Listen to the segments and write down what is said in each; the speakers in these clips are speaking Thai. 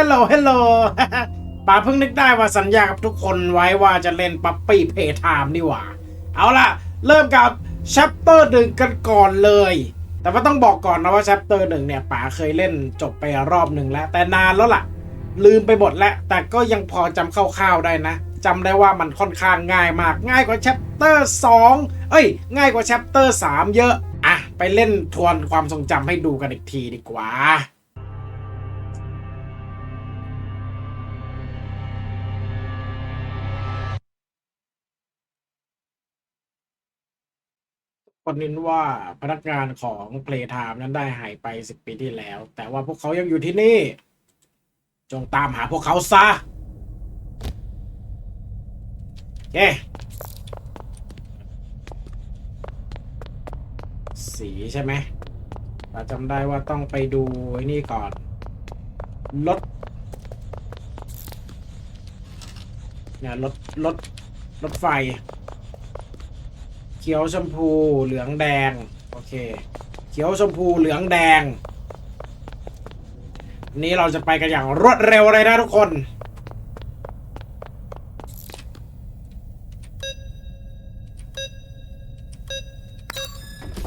ฮัลโหลฮัลโหลป๋าเพิ่งนึกได้ว่าสัญญากับทุกคนไว้ว่าจะเล่นปั๊ปปี้เพย์ไทม์นี่หว่า เอาล่ะ เริ่มกับแชปเตอร์หนึ่งกันก่อนเลย แต่ว่าต้องบอกก่อนนะว่าแชปเตอร์หนึ่งเนี่ยป๋าเคยเล่นจบไปรอบหนึ่งแล้ว แต่นานแล้วล่ะ ลืมไปหมดแล้ว แต่ก็ยังพอจำคร่าวๆได้นะจำได้ว่ามันค่อนข้างง่ายมาก ง่ายกว่าแชปเตอร์2เอ้ย ง่ายกว่าแชปเตอร์3เยอะ อะ ไปเล่นทวนความทรงจำให้ดูกันอีกทีดีกว่า คนนินว่าพนักงานของ Playtime นั้นได้หายไป 10 ปีที่แล้ว แต่ว่าพวกเขายังอยู่ที่นี่ จงตามหาพวกเขาซะเย้สีใช่ไหมเราจำได้ว่าต้องไปดูนี่ก่อนรถเนี่ยรถรถรถไฟ ขียวชมพูเหลืองแดง โอเค เขียวชมพูเหลืองแดง นี้เราจะไปกันอย่างรวดเร็วเลยนะทุกคน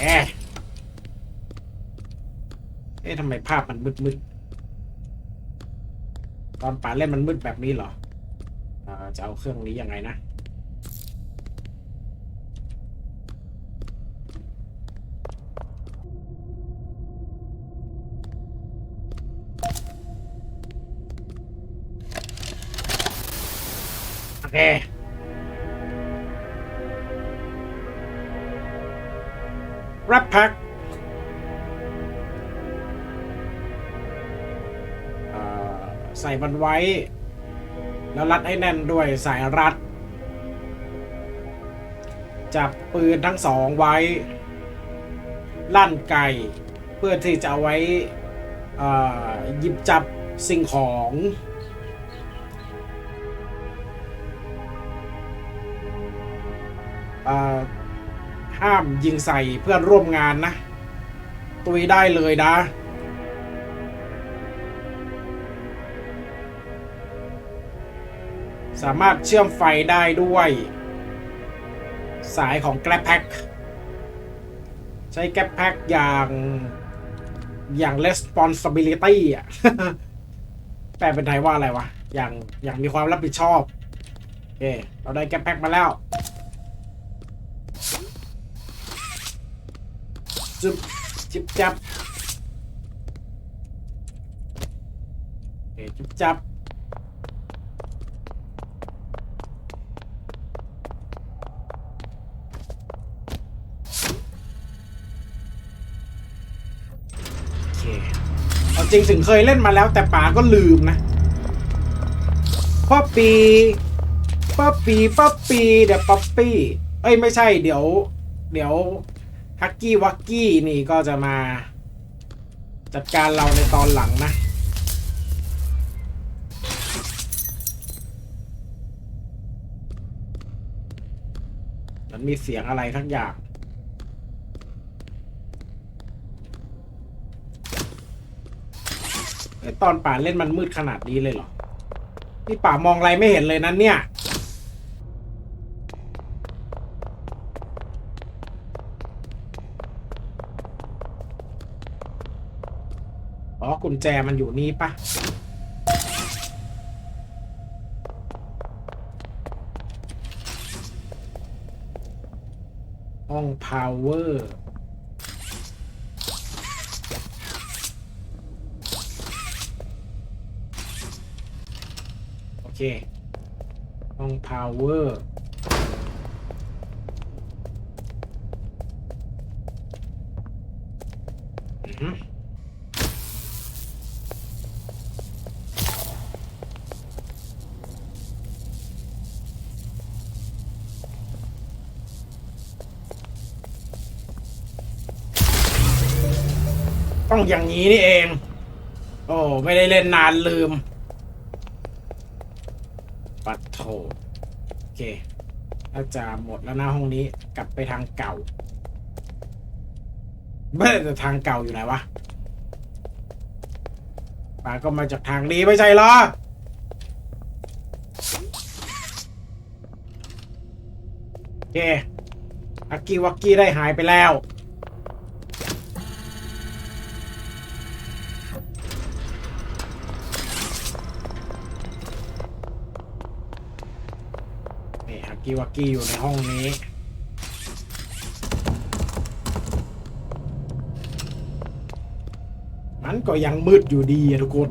เอ๊ะเอ๊ะทำไมภาพมันมืดๆ ตอนป่าเล่นมันมืดแบบนี้เหรออจะเอาเครื่องนี้ยังไงนะ โอเครับพักใส่มันไว้ แล้วรัดให้แน่นด้วยสายรัด จับปืนทั้งสองไว้ ลั่นไกเพื่อที่จะเอาไว้หยิบจับสิ่งของ ห้ามยิงใส่เพื่อนร่วมงานนะ ตุยได้เลยนะ สามารถเชื่อมไฟได้ด้วย สายของแกลแพ็กใช้แกลแพ็กอย่างอย่าง responsibility อะ แปลเป็นไทยว่าอะไรวะ อย่างอย่างมีความรับผิดชอบ โอเค เราได้แกลแพ็กมาแล้ว จุบจิบจับโอเคจิบจับเคเอาจริงถึงเคยเล่นมาแล้วแต่ป๋าก็ลืมนะป๊อปปี้ป๊อปปี้ป๊อปปี้เดี๋ยวป๊อปปี้ เอ้ยไม่ใช่เดี๋ยว เดี๋ยว ฮักกี้วักกี้นี่ก็จะมาจัดการเราในตอนหลังนะ มันมีเสียงอะไรทั้งอย่างเอ้ยตอนป่าเล่นมันมืดขนาดนี้เลยเหรอ นี่ป่ามองอะไรไม่เห็นเลยนะเนี่ย อ๋อ กุ ญแจมันอยู่นี่ปะห้องพาวเวอร์โอเค ห้องพาวเวอร์ อย่างนี้นี่เอง โอ้ไม่ได้เล่นนานลืม ปัดโถโอเคน่าจะหมดแล้วนะห้องนี้กลับไปทางเก่าไม่แต่ทางเก่าอยู่ไหนวะป่าก็มาจากทางนี้ไม่ใช่เหรอโอเคอากิวักกี้ได้หายไปแล้ว กีวักกี้อยู่ในห้องนี้ มันก็ยังมืดอยู่ดีอะทุกคน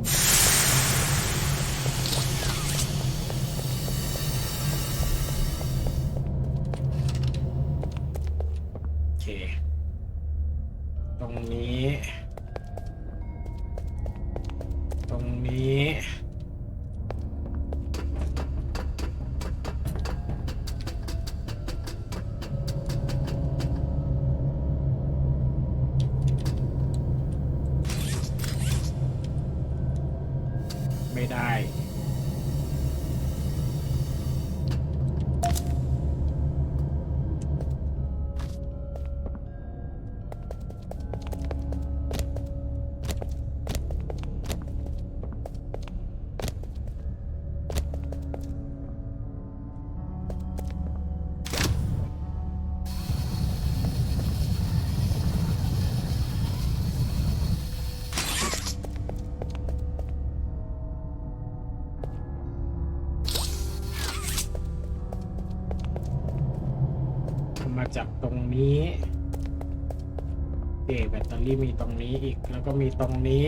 แบตเตอรี่มีตรงนี้อีก แล้วก็มีตรงนี้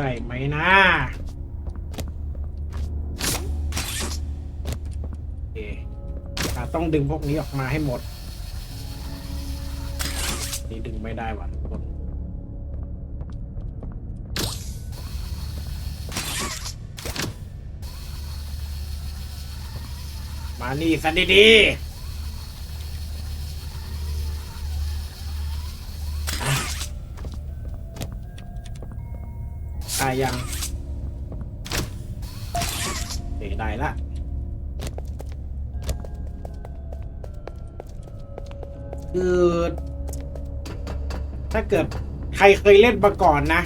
ได้ไหมนะเอะต้องดึงพวกนี้ออกมาให้หมด นี่ดึงไม่ได้ว่ะทุกคนมานี่สันดีๆ คือ ถ้าเกิดใครเคยเล่นมาก่อนนะ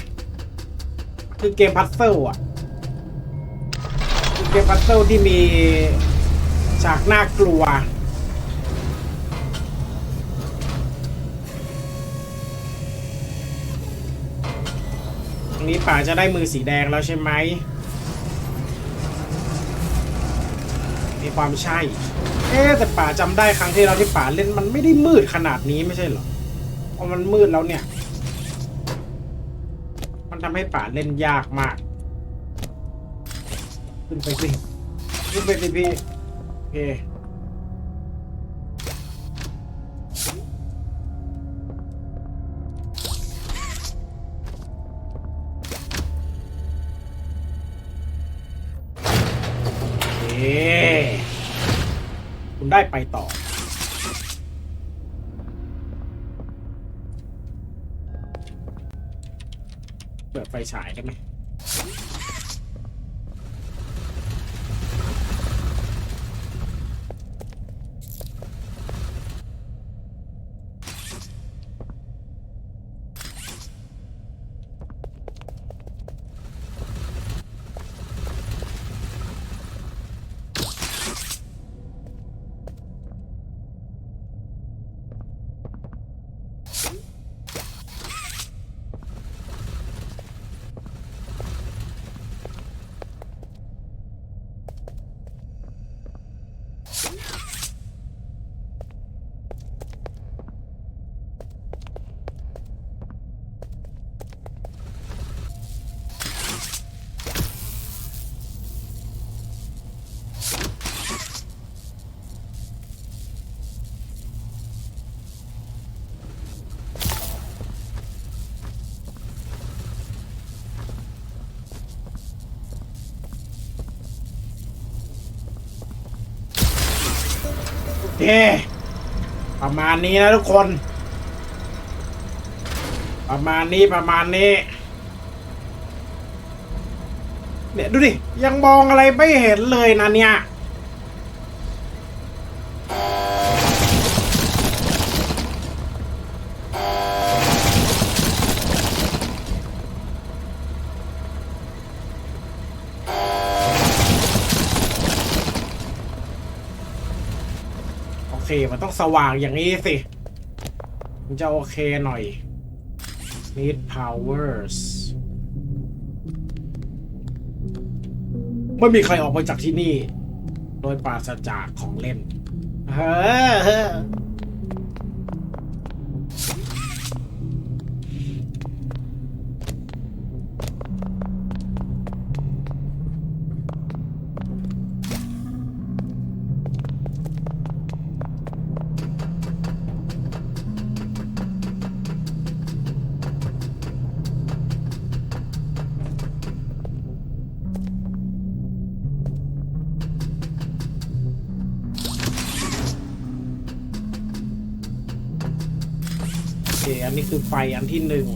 คือเกมพัซเซิลอะคือเกมพัซเซิลที่มีฉากน่ากลัว ตรงนี้ป่าจะได้มือสีแดงแล้วใช่ไหม มีความใช่ อ๊ะแต่ป่าจำได้ครั้งที่เราที่ป่าเล่นมันไม่ได้มืดขนาดนี้ไม่ใช่เหรอพอมันมืดแล้วเนี่ย มันทำให้ป่าเล่นยากมาก ขึ้นไปสิขึ้นไปสิพี่โอเคโอเค คุณได้ไปต่อ เปิดไฟฉายได้ไหม เค ประมาณนี้นะทุกคน ประมาณนี้ประมาณนี้ เนี่ยดูดิ ยังมองอะไรไม่เห็นเลยนะเนี่ย เค มันต้องสว่างอย่างนี้สิ มันจะโอเคหน่อย need powers ไม่มีใครออกไปจากที่นี่ โดยปราศจากของเล่น เฮ้อ อันนี้คือไฟอันที่หนึ่ง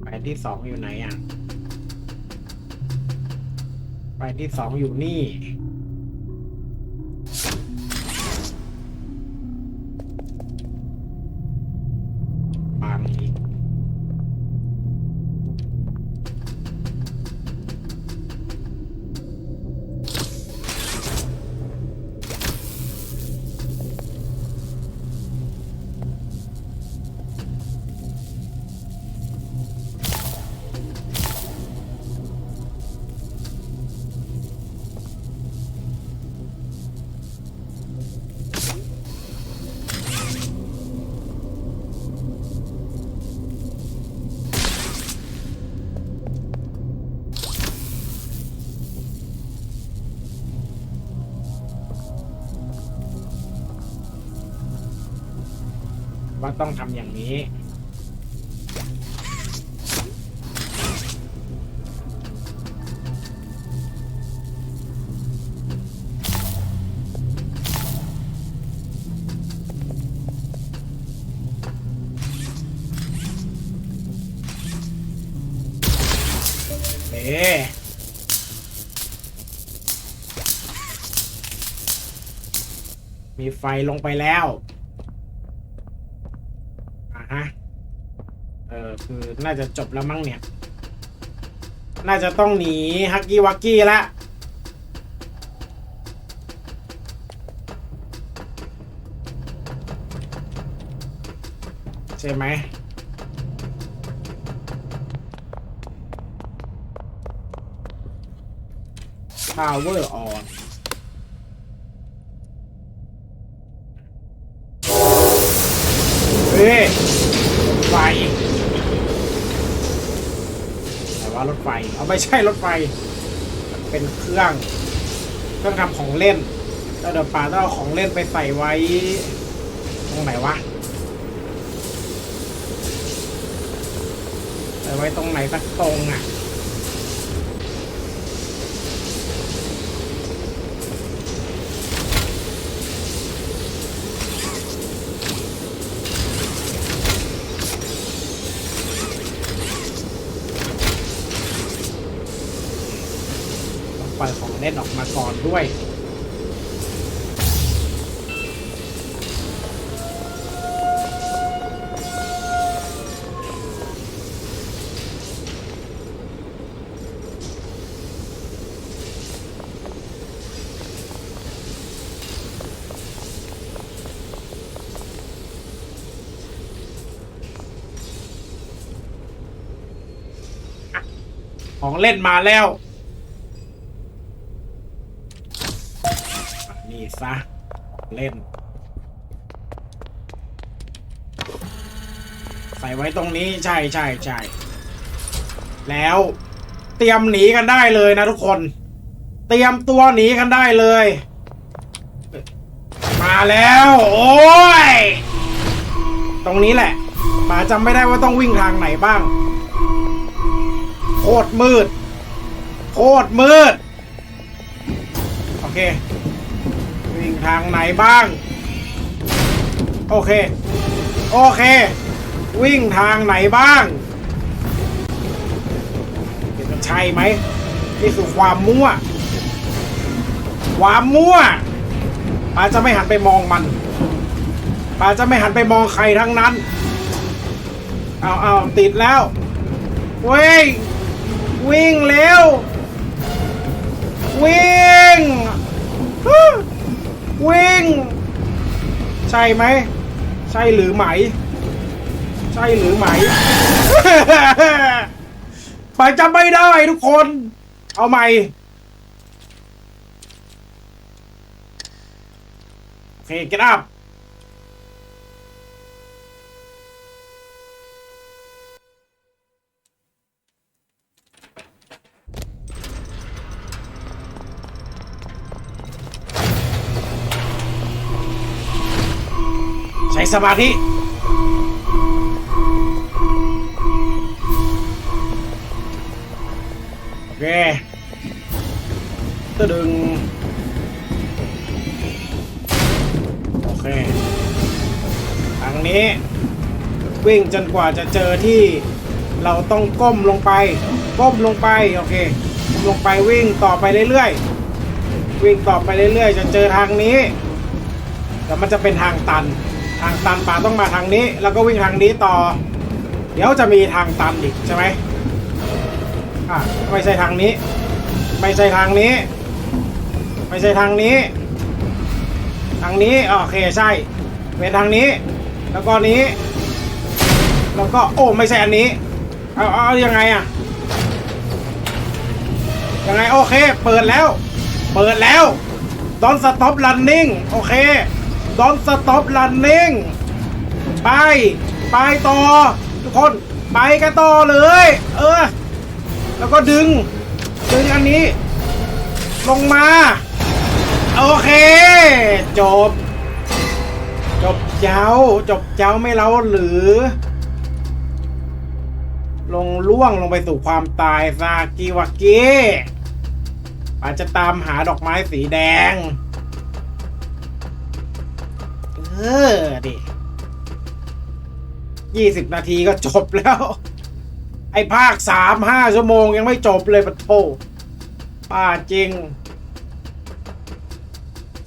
ไฟที่สองอยู่ไหนอะไฟที่สองอยู่นี่ ว่าต้องทำอย่างนี้ เอ๊ะมีไฟลงไปแล้ว ฮะ เออคือน่าจะจบแล้วมั้งเนี่ย น่าจะต้องหนีฮักกี้วักกี้ละใช่ไหม power on เฮ้ ไฟแต่ว่ารถไฟ เอาไม่ใช่รถไฟ เป็นเครื่องเครื่องทำของเล่นแล้วเดี๋ยวป่าต้องเอาของเล่นไปใส่ไว้ ตรงไหนวะ ใส่ไว้ตรงไหนสักตรงอะ ปล่อยของเล่นออกมาก่อนด้วยของเล่นมาแล้ว เล่น ใส่ไว้ตรงนี้ใช่ใช่ใช่แล้วเตรียมหนีกันได้เลยนะทุกคน เตรียมตัวหนีกันได้เลย มาแล้ว โอ้ย ตรงนี้แหละป๋าจำไม่ได้ว่าต้องวิ่งทางไหนบ้าง โคตรมืด โคตรมืด โอเค ทางไหนบ้าง โอเค โอเค วิ่งทางไหนบ้างเดี๋ยวจะใช่ไหมนี่คือความมั่ว ความมั่วป้าจะไม่หันไปมองมันป้าจะไม่หันไปมองใครทั้งนั้น เอาเอาติดแล้ว เวิ่งวิ่งเร็ว วิ่ง วิ่ง ใช่ไหม ใช่หรือไหม ใช่หรือไหม ไปจำไม่ได้ทุกคน เอาใหม่ โอเค get up สมาธิโอเคตะดึง โอเค ทางนี้ วิ่งจนกว่าจะเจอที่เราต้องก้มลงไป ก้มลงไป โอเคก้มลงไปวิ่งต่อไปเรื่อยๆ วิ่งต่อไปเรื่อยๆจะเจอทางนี้ แต่มันจะเป็นทางตัน ทางตันป่าต้องมาทางนี้ แล้วก็วิ่งทางนี้ต่อ เดี๋ยวจะมีทางตันอีกใช่ไหมอะไม่ใช่ทางนี้ ไม่ใช่ทางนี้ ไม่ใช่ทางนี้ ทางนี้โอเคใช่เป็นทางนี้ แล้วก็นี้ แล้วก็โอ้ไม่ใช่อันนี้เอาเอายังไงอะยังไงโอเค เปิดแล้ว เปิดแล้ว Don't stop running โอเค Don't stop running ไป ไปต่อ ทุกคนไปกันต่อเลย เออ แล้วก็ดึง ดึงอันนี้ ลงมา โอเค จบ จบเจ้า จบเจ้าไม่เล้าหรือ ลงล่วงลงไปสู่ความตายซากิวากิอาจจะตามหาดอกไม้สีแดง ออดิยี่สิบนาทีก็จบแล้ว ไอ้ภาคสามห้าชั่วโมงยังไม่จบเลยปะโทป้าจริง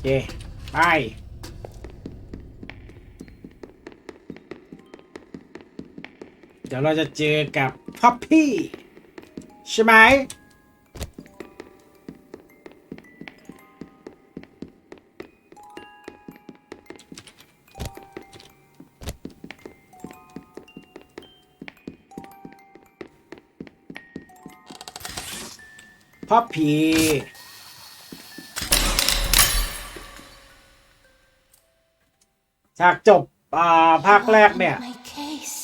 เคไปเดี๋ยวเราจะเจอกับท็อปพี่ใช่ไหม ท็อปพีฉากจบอ่าภาคแรกเนี่ย My case.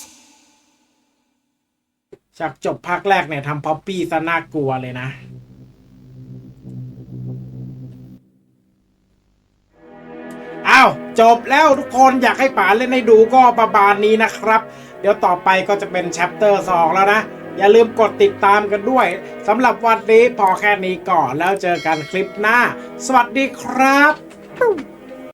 ฉากจบภาคแรกเนี่ยทำป๊อปปี้ซะน่ากลัวเลยนะอ้าวจบแล้วทุกคนอยากให้ป๋าเล่นให้ดูก็ประมาณนี้นะครับ เดี๋ยวต่อไปก็จะเป็นแชปเตอร์ 2 แล้วนะ อย่าลืมกดติดตามกันด้วยสำหรับวันนี้พอแค่นี้ก่อนแล้วเจอกันคลิปหน้า สวัสดีครับ